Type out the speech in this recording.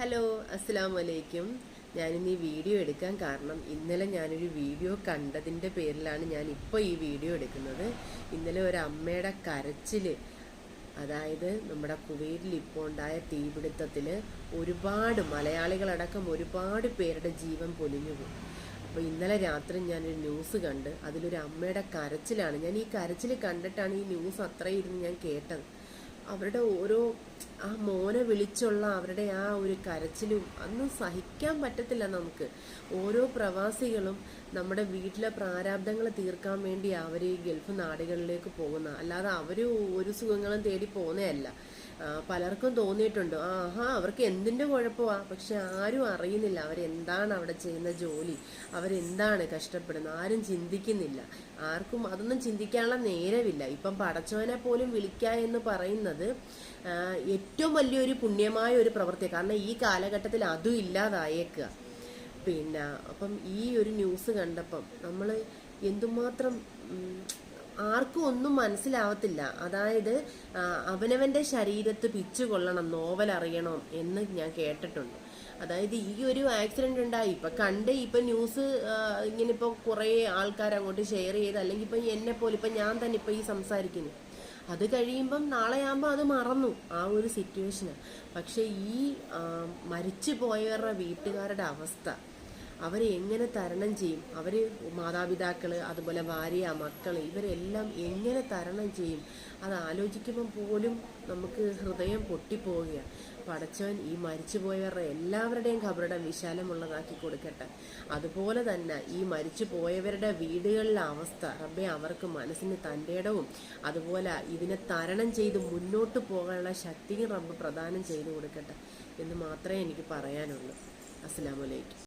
Hello അസ്സാം വലൈക്കും ഞാനിന്ന് ഈ വീഡിയോ എടുക്കാൻ കാരണം ഇന്നലെ ഞാനൊരു വീഡിയോ കണ്ടതിന്റെ പേരിലാണ് ഞാൻ ഇപ്പോൾ ഈ വീഡിയോ എടുക്കുന്നത്. ഇന്നലെ ഒരു അമ്മയുടെ കരച്ചിൽ അതായത് നമ്മുടെ കുവൈറ്റിൽ ഇപ്പോൾ ഉണ്ടായ തീപിടുത്തത്തിൽ ഒരുപാട് മലയാളികളടക്കം ഒരുപാട് പേരുടെ ജീവൻ പൊലിഞ്ഞു പോയി. അപ്പോൾ ഇന്നലെ രാത്രി ഞാനൊരു ന്യൂസ് കണ്ട് അതിലൊരു അമ്മയുടെ കരച്ചിലാണ്. ഞാൻ ഈ കരച്ചിൽ കണ്ടിട്ടാണ് ഈ ന്യൂസ് അത്രയും ഇരുന്ന് ഞാൻ കേട്ടത്. അവരുടെ ഓരോ ആ മോനെ വിളിച്ചുള്ള അവരുടെ ആ ഒരു കരച്ചിലും അന്നും സഹിക്കാൻ പറ്റത്തില്ല നമുക്ക്. ഓരോ പ്രവാസികളും നമ്മുടെ വീട്ടിലെ പ്രാരാബ്ദങ്ങൾ തീർക്കാൻ വേണ്ടി അവർ ഈ ഗൾഫ് നാടുകളിലേക്ക് പോകുന്ന അല്ലാതെ അവർ ഒരു സുഖങ്ങളും തേടി പോകുന്നതല്ല. പലർക്കും തോന്നിയിട്ടുണ്ട് ആഹാ അവർക്ക് എന്തിന്റെ കുഴപ്പമാണ് പക്ഷെ ആരും അറിയുന്നില്ല അവരെന്താണ് അവിടെ ചെയ്യുന്ന ജോലി അവരെന്താണ് കഷ്ടപ്പെടുന്നത് ആരും ചിന്തിക്കുന്നില്ല. ആർക്കും അതൊന്നും ചിന്തിക്കാനുള്ള നേരമില്ല. ഇപ്പം പടച്ചവനെ പോലും വിളിക്കുക എന്ന് പറയുന്നത് ഏറ്റവും വലിയൊരു പുണ്യമായ ഒരു പ്രവൃത്തിയാണ് കാരണം ഈ കാലഘട്ടത്തിൽ അതും ഇല്ലാതായേക്കുക പിന്നെ അപ്പം ഈ ഒരു ന്യൂസ് കണ്ടപ്പം നമ്മൾ എന്തുമാത്രം ആർക്കും ഒന്നും മനസ്സിലാവത്തില്ല. അതായത് അവനവന്റെ ശരീരത്ത് പിച്ചു കൊള്ളണം നോവൽ അറിയണം എന്ന് ഞാൻ കേട്ടിട്ടുണ്ട്. അതായത് ഈ ഒരു ആക്സിഡന്റ് ഉണ്ടായി. ഇപ്പൊ കണ്ട് ഇപ്പൊ ന്യൂസ് ഇങ്ങനെ ഇപ്പൊ കുറേ ആൾക്കാർ അങ്ങോട്ട് ഷെയർ ചെയ്ത് അല്ലെങ്കിൽ ഇപ്പൊ എന്നെ പോലെ ഇപ്പൊ ഞാൻ തന്നെ ഇപ്പൊ ഈ സംസാരിക്കുന്നു. അത് കഴിയുമ്പം നാളെ ആകുമ്പോൾ അത് മറന്നു ആ ഒരു സിറ്റുവേഷന് പക്ഷേ ഈ മരിച്ചു പോയവരുടെ വീട്ടുകാരുടെ അവസ്ഥ അവരെ എങ്ങനെ തരണം ചെയ്യും? അവർ മാതാപിതാക്കൾ അതുപോലെ ഭാര്യ മക്കൾ ഇവരെല്ലാം എങ്ങനെ തരണം ചെയ്യും? അത് ആലോചിക്കുമ്പം പോലും നമുക്ക് ഹൃദയം പൊട്ടിപ്പോവുകയാണ് പടച്ചവൻ ഈ മരിച്ചുപോയവരുടെ എല്ലാവരുടെയും ഖബറിടം വിശാലമുള്ളതാക്കി കൊടുക്കട്ടെ. അതുപോലെ തന്നെ ഈ മരിച്ചു പോയവരുടെ വീടുകളിലെ അവസ്ഥ റബ്ബെ അവർക്ക് മനസ്സിന് തന്റെ ഇടവും അതുപോലെ ഇതിനെ തരണം ചെയ്ത് മുന്നോട്ട് പോകാനുള്ള ശക്തിയും റബ്ബ് പ്രദാനം ചെയ്തു കൊടുക്കട്ടെ എന്ന് മാത്രമേ എനിക്ക് പറയാനുള്ളൂ. അസ്സലാമലൈക്കും